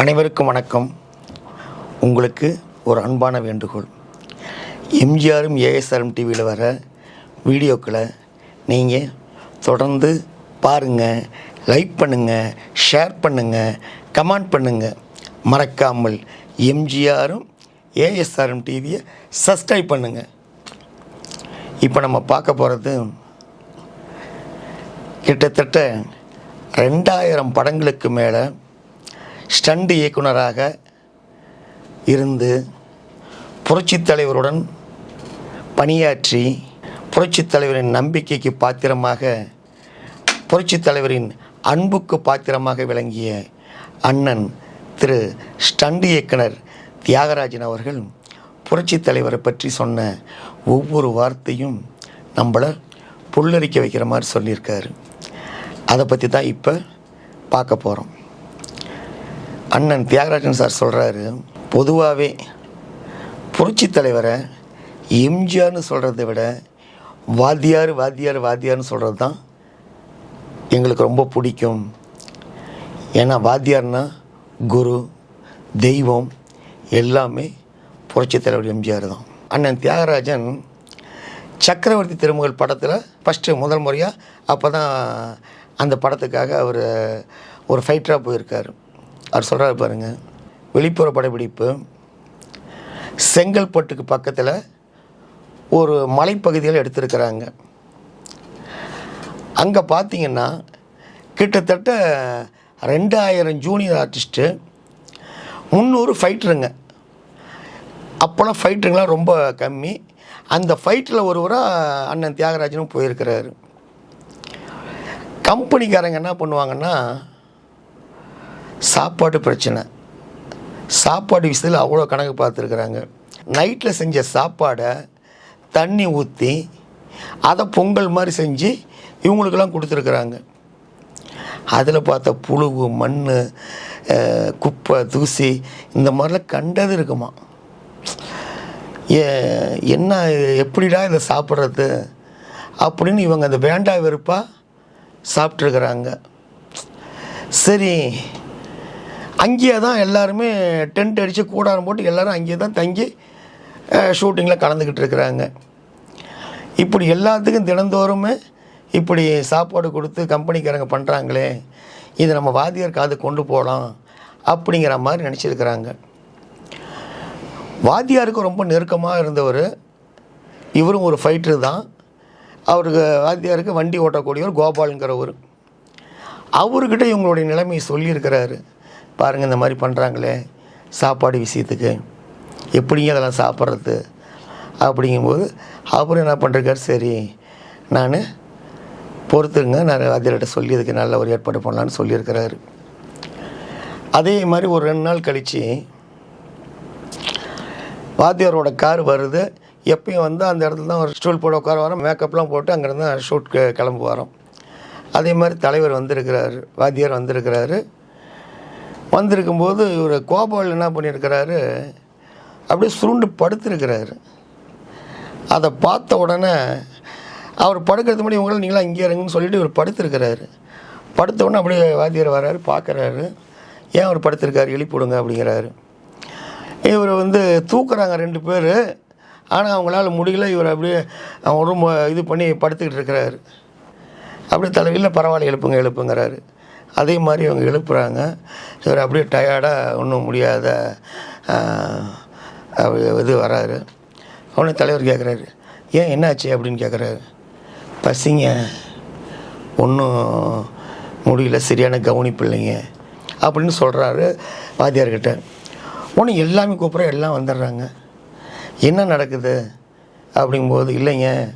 அனைவருக்கும் வணக்கம். உங்களுக்கு ஒரு அன்பான வேண்டுகோள். எம்ஜிஆரும் ஏஎஸ்ஆரும் டிவியில் வர வீடியோக்களை நீங்கள் தொடர்ந்து பாருங்கள் லைக் பண்ணுங்கள் ஷேர் பண்ணுங்கள் கமெண்ட் பண்ணுங்கள் மறக்காமல் எம்ஜிஆரும் ஏஎஸ்ஆர்எம் டிவியை சப்ஸ்கிரைப் பண்ணுங்கள் இப்போ நம்ம பார்க்க போகிறது கிட்டத்தட்ட ரெண்டாயிரம் படங்களுக்கு மேலே ஸ்டண்ட் இயக்குனராக இருந்து புரட்சித் தலைவருடன் பணியாற்றி புரட்சித் தலைவரின் நம்பிக்கைக்கு பாத்திரமாக புரட்சித் தலைவரின் அன்புக்கு பாத்திரமாக விளங்கிய அண்ணன் திரு ஸ்டண்ட் இயக்குனர் தியாகராஜன் அவர்கள் புரட்சித் தலைவரை பற்றி சொன்ன ஒவ்வொரு வார்த்தையும் நம்மளை புல்லரிக்க வைக்கிற மாதிரி சொல்லியிருக்காரு. அதை பற்றி தான் இப்போ பார்க்க போகிறோம் அண்ணன் தியாகராஜன் சார் சொல்கிறாரு பொதுவாகவே புரட்சித் தலைவரை எம்ஜிஆர்னு சொல்கிறத விட வாத்தியார் வாத்தியார் வாத்தியார்னு சொல்கிறது தான் எங்களுக்கு ரொம்ப பிடிக்கும். ஏன்னா வாத்தியார்னா குரு தெய்வம் எல்லாமே புரட்சி தலைவர் எம்ஜிஆர் தான். அண்ணன் தியாகராஜன் சக்கரவர்த்தி திருமகள் படத்தில் ஃபஸ்ட்டு முதல் முறையாக அப்போ தான் அந்த படத்துக்காக அவர் ஒரு ஃபைட்டராக போயிருக்கார். அவர் சொல்கிறாரு பாருங்கள் வெளிப்புற படப்பிடிப்பு செங்கல்பட்டுக்கு பக்கத்தில் ஒரு மலைப்பகுதியில் எடுத்திருக்கிறாங்க. அங்கே பார்த்தீங்கன்னா கிட்டத்தட்ட ரெண்டாயிரம் ஜூனியர் ஆர்டிஸ்ட்டு முந்நூறு ஃபைட்டருங்க அப்போல்லாம் ஃபைட்டருங்களாம் ரொம்ப கம்மி. அந்த ஃபைட்டில் ஒருவராக அண்ணன் தியாகராஜனும் போயிருக்கிறாரு. கம்பெனிக்காரங்க என்ன பண்ணுவாங்கன்னா சாப்பாட்டு பிரச்சனை. சாப்பாடு விஷயத்தில் அவ்வளோ கணக்கு பார்த்துருக்குறாங்க. நைட்டில் செஞ்ச சாப்பாடை தண்ணி ஊற்றி அதை பொங்கல் மாதிரி செஞ்சு இவங்களுக்கெல்லாம் கொடுத்துருக்குறாங்க. அதில் பார்த்த புழுவு மண் குப்பை தூசி இந்த மாதிரிலாம் கண்டது இருக்குமா? ஏ என்ன எப்படிடா இதை சாப்பிட்றது? அப்படின்னு இவங்க அந்த வேண்டா வெறுப்பாக சாப்பிட்ருக்குறாங்க சரி அங்கேயே தான் எல்லாருமே டென்ட் அடித்து கூடாரம் போட்டு எல்லாரும் அங்கேயே தான் தங்கி ஷூட்டிங்கில் கலந்துக்கிட்டு இருக்கிறாங்க. இப்படி எல்லாத்துக்கும் தினந்தோறுமே இப்படி சாப்பாடு கொடுத்து கம்பெனிக்காரங்க பண்ணுறாங்களே இதை நம்ம வாத்தியார் காது கொண்டு போகலாம் அப்படிங்கிற மாதிரி நினச்சிருக்கிறாங்க. வாத்தியாருக்கு ரொம்ப நெருக்கமாக இருந்தவர் இவரும் ஒரு ஃபைட்ரு தான். அவருக்கு வாத்தியாருக்கு வண்டி ஓட்டக்கூடியவர் கோபாலுங்கிறவர். அவர்கிட்ட இவங்களுடைய நிலைமையை சொல்லியிருக்கிறாரு. பாருங்கள் இந்த மாதிரி பண்ணுறாங்களே சாப்பாடு விஷயத்துக்கு. எப்படிங்க அதெல்லாம் சாப்பிட்றது? அப்படிங்கும்போது அப்புறம் என்ன பண்ணுறாரு சரி நான் பொறுத்துருங்க நான் வாத்தியார்கிட்ட சொல்லி இதுக்கு நல்ல ஒரு ஏற்பாடு பண்ணலான்னு சொல்லியிருக்கிறாரு. அதே மாதிரி ஒரு ரெண்டு நாள் கழித்து வாத்தியாரோட கார் வருது. எப்பயும் வந்து அந்த இடத்துல தான் ஒரு ஸ்டூல் போட உட்கார வரோம் மேக்கப்லாம் போட்டு அங்கேருந்து ஷூட் கிளம்பு வரோம் அதே மாதிரி தலைவர் வந்திருக்கிறாரு வாத்தியார் வந்திருக்கிறாரு. வந்திருக்கும்போது இவர் கோபால் என்ன பண்ணியிருக்கிறாரு? அப்படியே சுருண்டு படுத்திருக்கிறாரு. அதை பார்த்த உடனே அவர் படுக்கிறது முன்னாடி உங்களை நீங்களாம் இங்கே இருங்கன்னு சொல்லிட்டு இவர் படுத்திருக்கிறாரு. படுத்த உடனே அப்படியே வாத்தியார் வராரு பார்க்குறாரு. ஏன் அவர் படுத்திருக்காரு? எழுப்பிவிடுங்க அப்படிங்கிறாரு. இவர் வந்து தூக்குறாங்க ரெண்டு பேர். ஆனால் அவங்களால முடியல இவர் அப்படியே அவங்க ரூம் இது பண்ணி படுத்துக்கிட்டு இருக்கிறாரு. அப்படியே தலைவியில் பரவாயில்ல எழுப்புங்க எழுப்புங்கிறாரு. அதே மாதிரி அவங்க எழுப்புறாங்க. இவர் அப்படியே டயர்டாக ஒன்றும் முடியாத இது வராரு. அவனே தலைவர் கேட்குறாரு ஏன் என்னாச்சு? அப்படின்னு கேட்குறாரு பசிங்க. ஒன்றும் முடியல. சரியான கவனிப்பு இல்லைங்க. அப்படின்னு சொல்கிறாரு வாத்தியார்கிட்ட. ஒன்று எல்லாமே கூப்பிட்ற எல்லாம் வந்துடுறாங்க. என்ன நடக்குது? அப்படிங்கும்போது இல்லைங்க.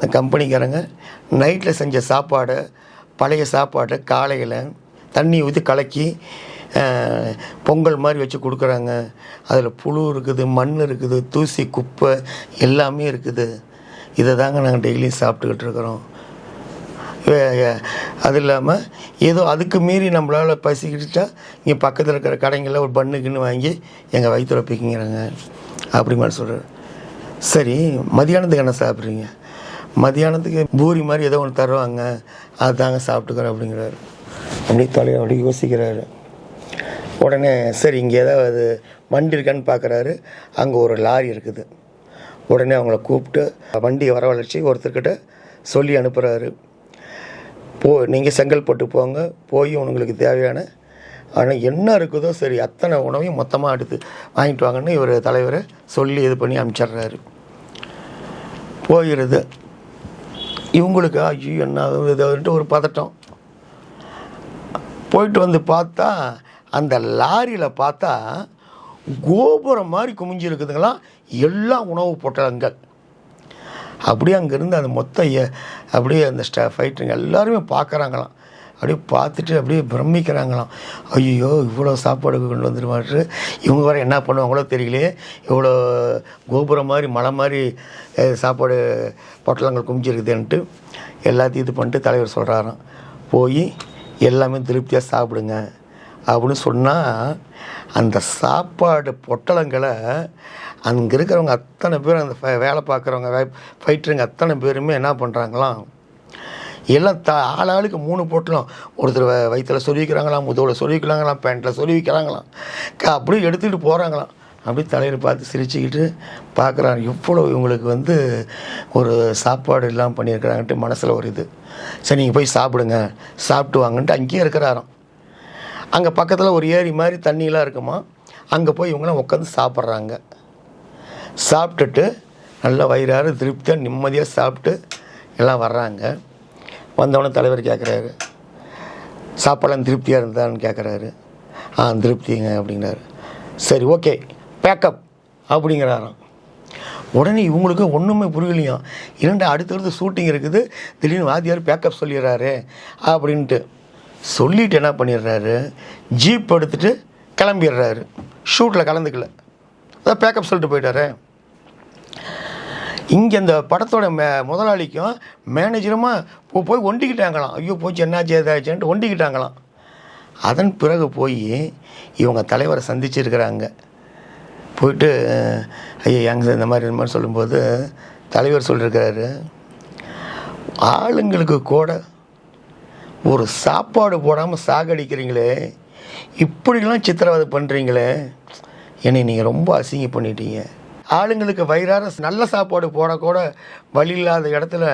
இந்த கம்பெனிக்காரங்க நைட்டில் செஞ்ச சாப்பாடு பழைய சாப்பாட்டை காலையில் தண்ணி ஊற்றி கலக்கி பொங்கல் மாதிரி வச்சு கொடுக்குறாங்க. அதில் புழு இருக்குது மண் இருக்குது தூசி குப்பை எல்லாமே இருக்குது. இதை தாங்க நாங்கள் டெய்லியும் சாப்பிட்டுக்கிட்டு இருக்கிறோம். அது இல்லாமல் ஏதோ அதுக்கு மீறி நம்மளால் பசிக்கிட்டா இங்கே பக்கத்தில் இருக்கிற கடைங்களில் ஒரு பண்ணுக்குன்னு வாங்கி எங்கள் வயிற்றுல பிக்கிங்கிறாங்க அப்படி மாதிரி சொல்கிறேன் சரி மதியானத்துக்கு என்ன சாப்பிட்றீங்க? மதியானத்துக்கு பூரி மாதிரி ஏதோ ஒன்று தருவாங்க. அதுதாங்க சாப்பிட்டுக்கிறோம் அப்படிங்கிறாரு. அப்படி தொலை அப்படி யோசிக்கிறாரு. உடனே சரி இங்கே ஏதாவது வண்டி இருக்கான்னு பார்க்குறாரு அங்கே ஒரு லாரி இருக்குது. உடனே அவங்கள கூப்பிட்டு வண்டியை வரவழைச்சி ஒருத்தர்கிட்ட சொல்லி அனுப்புகிறாரு போ நீங்கள் செங்கல்பட்டு போங்க. போய் உங்களுக்கு தேவையான ஆனால் என்ன இருக்குதோ சரி அத்தனை உணவையும் மொத்தமாக எடுத்து வாங்கிட்டு வாங்கன்னு இவர் தலைவரை சொல்லி இது பண்ணி அனுப்பிச்சிட்றாரு. போயிடுது இவங்களுக்கு ஐயோ என்ன இதுன்ட்டு ஒரு பதட்டம். போயிட்டு வந்து பார்த்தா அந்த லாரியில் பார்த்தா கோபுரம் மாதிரி குமிஞ்சு இருக்குதுங்களாம் எல்லா உணவு பொட்டலங்கள். அப்படியே அங்கேருந்து அந்த மொத்த அப்படியே அந்த ஸ்டா ஃபைட்டுங்க எல்லாருமே பார்க்குறாங்களாம். அப்படியே பார்த்துட்டு அப்படியே பிரமிக்கிறாங்களாம். ஐயோ இவ்வளோ சாப்பாடு கொண்டு வந்துருமாட்டு இவங்க வேறு என்ன பண்ணுவாங்களோ தெரியலையே. இவ்வளோ கோபுரம் மாதிரி மலை மாதிரி சாப்பாடு பொட்டலங்கள் குமிஞ்சிருக்குதுன்ட்டு எல்லாத்தையும் இது பண்ணிட்டு தலைவர் சொல்கிறாராம் போய் எல்லாமே திருப்தியாக சாப்பிடுங்க அப்படின்னு சொன்னால் அந்த சாப்பாடு பொட்டலங்களை அங்கே இருக்கிறவங்க அத்தனை பேர் அந்த ஃப- வேலை பார்க்குறவங்க ஃபைட்டருங்க அத்தனை பேருமே என்ன பண்ணுறாங்களாம் எல்லாம் த ஆளாளுக்கு மூணு போட்டலாம். ஒருத்தர் வயிற்றில் சொருவிக்கிறாங்களாம் முதுகில் சொருவிக்கிறாங்களாம் பேண்ட்டில் சொருவிக்கிறாங்களாம் க அப்படியே எடுத்துக்கிட்டு போகிறாங்களாம் அப்படி தலையில் பார்த்து சிரிச்சுக்கிட்டு பார்க்குறாங்க எவ்வளோ இவங்களுக்கு வந்து ஒரு சாப்பாடு இல்லாமல் பண்ணியிருக்கிறாங்கன்ட்டு மனசில் ஒரு இது. சரி நீங்கள் போய் சாப்பிடுங்க. சாப்பிட்டு வாங்கன்ட்டு அங்கேயே இருக்கிறாராம். அங்கே பக்கத்தில் ஒரு ஏரி மாதிரி தண்ணியெலாம் இருக்குமா? அங்கே போய் இவங்களாம் உட்காந்து சாப்பிட்றாங்க. சாப்பிட்டுட்டு நல்ல வயிறாறு திருப்தியாக நிம்மதியாக சாப்பிட்டு எல்லாம் வர்றாங்க. வந்தவொடனே தலைவர் கேட்குறாரு சாப்பாடெல்லாம் திருப்தியாக இருந்தான்னு கேட்குறாரு ஆ திருப்திங்க அப்படிங்கிறாரு. சரி ஓகே பேக்கப் அப்படிங்கிறாராம். உடனே இவங்களுக்கு ஒன்றுமே புரியலையாம் இரண்டு அடுத்தடுத்து ஷூட்டிங் இருக்குது. திடீர்னு வாத்தியார் பேக்கப் சொல்லிடுறாரு அப்படின்ட்டு. சொல்லிட்டு என்ன பண்ணிடுறாரு? ஜீப் எடுத்துகிட்டு கிளம்பிடுறாரு. ஷூட்டில் கலந்துக்கல. அதான் பேக்கப் சொல்லிட்டு போயிட்டாரு. இங்கே இந்த படத்தோட மே முதலாளிக்கும் மேனேஜருமா போ- போய் ஒண்டிக்கிட்டாங்களாம். ஐயோ போச்சு என்னாச்சு ஏதாச்சுன்ட்டு ஒண்டிக்கிட்டாங்களாம். அதன் பிறகு போய் இவங்க தலைவரை சந்திச்சிருக்கிறாங்க. போயிட்டு ஐயா எங்க இந்த மாதிரி இந்த மாதிரி சொல்லும்போது தலைவர் சொல்லியிருக்கிறாரு ஆளுங்களுக்கு கூட ஒரு சாப்பாடு போடாமல் சாகடிக்கிறீங்களே இப்படிலாம் சித்திரவதை பண்ணுறீங்களே என்னை நீங்கள் ரொம்ப அசிங்க பண்ணிட்டீங்க. ஆளுங்களுக்கு வயிறார நல்ல சாப்பாடு போடக்கூட வழி இல்லாத இடத்துல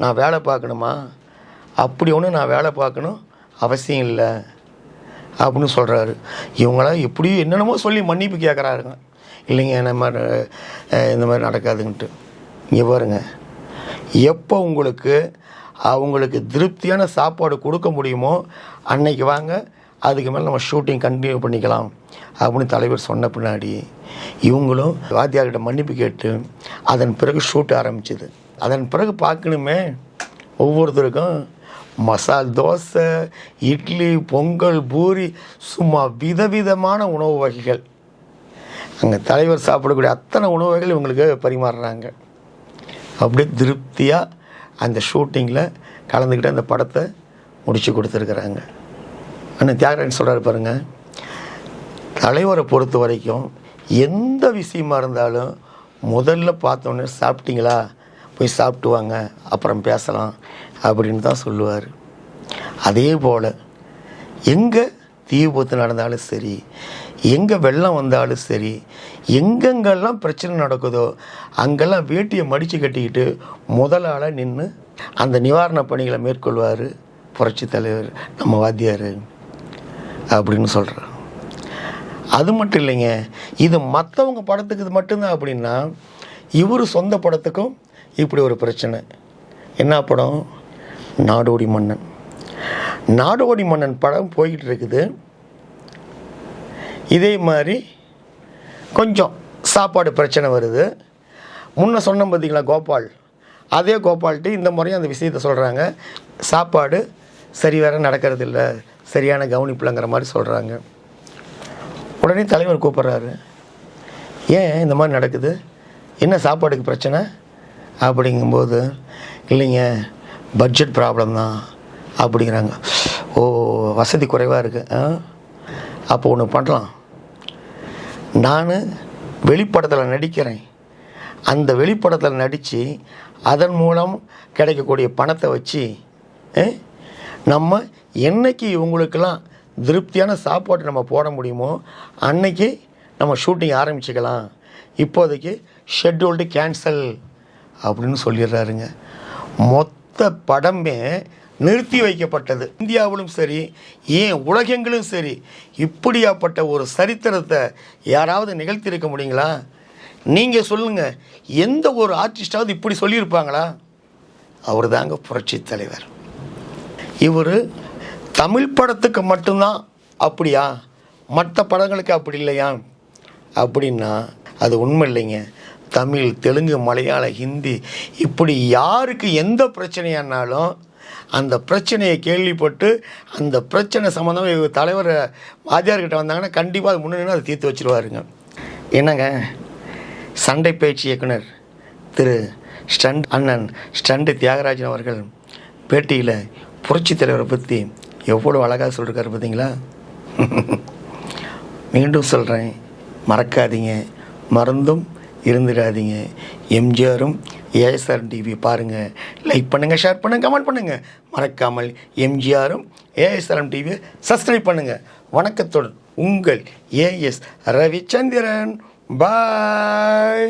நான் வேலை பார்க்கணுமா? அப்படி ஒன்றும் நான் வேலை பார்க்கணும் அவசியம் இல்லை. அப்படின்னு சொல்கிறாரு இவங்களாம் எப்படி என்னென்னமோ சொல்லி மன்னிப்பு கேட்குறாருங்க இல்லைங்க என்ன மாதிரி இந்த மாதிரி நடக்காதுன்ட்டு. இங்கே பாருங்க. எப்போ உங்களுக்கு அவங்களுக்கு திருப்தியான சாப்பாடு கொடுக்க முடியுமோ அன்னைக்கு வாங்க. அதுக்கு மேலே நம்ம ஷூட்டிங் கண்டினியூ பண்ணிக்கலாம் அப்படின்னு தலைவர் சொன்ன பின்னாடி இவங்களும் வாத்தியார்கிட்ட மன்னிப்பு கேட்டு அதன் பிறகு ஷூட் ஆரம்பிச்சுது. அதன் பிறகு பார்க்கணுமே ஒவ்வொருத்தருக்கும் மசால் தோசை இட்லி பொங்கல் பூரி சும்மா விதவிதமான உணவு வகைகள். அங்கே தலைவர் சாப்பிடக்கூடிய அத்தனை உணவு வகைகள் இவங்களுக்கு பரிமாறுறாங்க. அப்படியே திருப்தியாக அந்த ஷூட்டிங்கில் கலந்துக்கிட்டு அந்த படத்தை முடித்து கொடுத்துருக்குறாங்க. அண்ணன் தியாகராஜன் சொல்கிறார் பாருங்க. தலைவரை பொறுத்த வரைக்கும் எந்த விஷயமா இருந்தாலும் முதல்ல பார்த்தோன்னே சாப்பிட்டீங்களா? போய் சாப்பிட்டு வாங்க அப்புறம் பேசலாம் அப்படின்னு தான் சொல்லுவார். அதே போல் எங்கே தீ விபத்து நடந்தாலும் சரி எங்கே வெள்ளம் வந்தாலும் சரி எங்கெங்கெல்லாம் பிரச்சனை நடக்குதோ அங்கெல்லாம் வேட்டியை மடித்து கட்டிக்கிட்டு முதலால் நின்று அந்த நிவாரண பணிகளை மேற்கொள்வார் புரட்சி தலைவர் நம்ம வாத்தியார். அப்படின்னு சொல்கிறேன் அது மட்டும் இல்லைங்க. இது மற்றவங்க படத்துக்கு இது மட்டும்தான் அப்படின்னா இவர் சொந்த படத்துக்கும் இப்படி ஒரு பிரச்சனை. என்ன படம்? நாடோடி மன்னன். நாடோடி மன்னன் படம் போய்கிட்டு இருக்குது இதே மாதிரி கொஞ்சம் சாப்பாடு பிரச்சனை வருது. முன்ன சொன்னோம் பார்த்தீங்களா கோபால்? அதே கோபால்கிட்ட இந்த முறையும் அந்த விஷயத்த சொல்கிறாங்க சாப்பாடு சரி வேற நடக்கிறது இல்லை சரியான கவனிப்புலங்கிற மாதிரி சொல்கிறாங்க உடனே தலைவர் கூப்பிட்றாரு. ஏன் இந்த மாதிரி நடக்குது? என்ன சாப்பாடுக்கு பிரச்சனை? அப்படிங்கும்போது இல்லைங்க பட்ஜெட் ப்ராப்ளம் தான். அப்படிங்கிறாங்க. ஓ வசதி குறைவாக இருக்குது அப்போ ஒன்று பண்ணலாம். நான் வெளிப்படத்தில் நடிக்கிறேன். அந்த வெளிப்படத்தில் நடித்து அதன் மூலம் கிடைக்கக்கூடிய பணத்தை வச்சு நம்ம என்னைக்கு இவங்களுக்கெல்லாம் திருப்தியான சாப்பாடு நம்ம போட முடியுமோ அன்னைக்கு நம்ம ஷூட்டிங் ஆரம்பிச்சுக்கலாம். இப்போதைக்கு ஷெட்யூல்டு கேன்சல் அப்படின்னு சொல்லிடுறாருங்க. மொத்த படமே நிறுத்தி வைக்கப்பட்டது. இந்தியாவிலும் சரி ஏன் உலகெங்கிலும் சரி இப்படியாப்பட்ட ஒரு சரித்திரத்தை யாராவது நிகழ்த்தியிருக்க முடியுங்களா? நீங்கள் சொல்லுங்கள் எந்த ஒரு ஆர்டிஸ்டாவது இப்படி சொல்லியிருப்பாங்களா? அவர் தாங்க புரட்சி தலைவர். இவர் தமிழ் படத்துக்கு மட்டும்தான் அப்படியா? மற்ற படங்களுக்கு அப்படி இல்லையா? அப்படின்னா அது உண்மை இல்லைங்க. தமிழ் தெலுங்கு மலையாள ஹிந்தி இப்படி யாருக்கு எந்த பிரச்சனையானாலும் அந்த பிரச்சனையை கேள்விப்பட்டு அந்த பிரச்சனை சம்மந்தமாக இவர் தலைவர் வாத்தியார்கிட்ட வந்தாங்கன்னா கண்டிப்பாக அது முன்னாடி அதை தீர்த்து வச்சிருவாருங்க. என்னங்க? சண்டை பயிற்சி இயக்குனர் திரு ஸ்டண்ட் அண்ணன் ஸ்டண்டு தியாகராஜன் அவர்கள் பேட்டியில் புரட்சி தலைவரை பற்றி எவ்வளோ அழகாக சொல்லியிருக்காரு பார்த்தீங்களா மீண்டும் சொல்கிறேன் மறக்காதீங்க மறந்தும் இருந்துடாதீங்க. எம்ஜிஆரும் ஏஎஸ்ஆர் டிவி பாருங்கள் லைக் பண்ணுங்கள் ஷேர் பண்ணுங்கள் கமெண்ட் பண்ணுங்கள் மறக்காமல் எம்ஜிஆரும் ஏஎஸ்ஆர்எம் டிவியை சப்ஸ்கிரைப் பண்ணுங்கள் வணக்கத்துடன் உங்கள் ஏஎஸ் ரவிச்சந்திரன். பாய்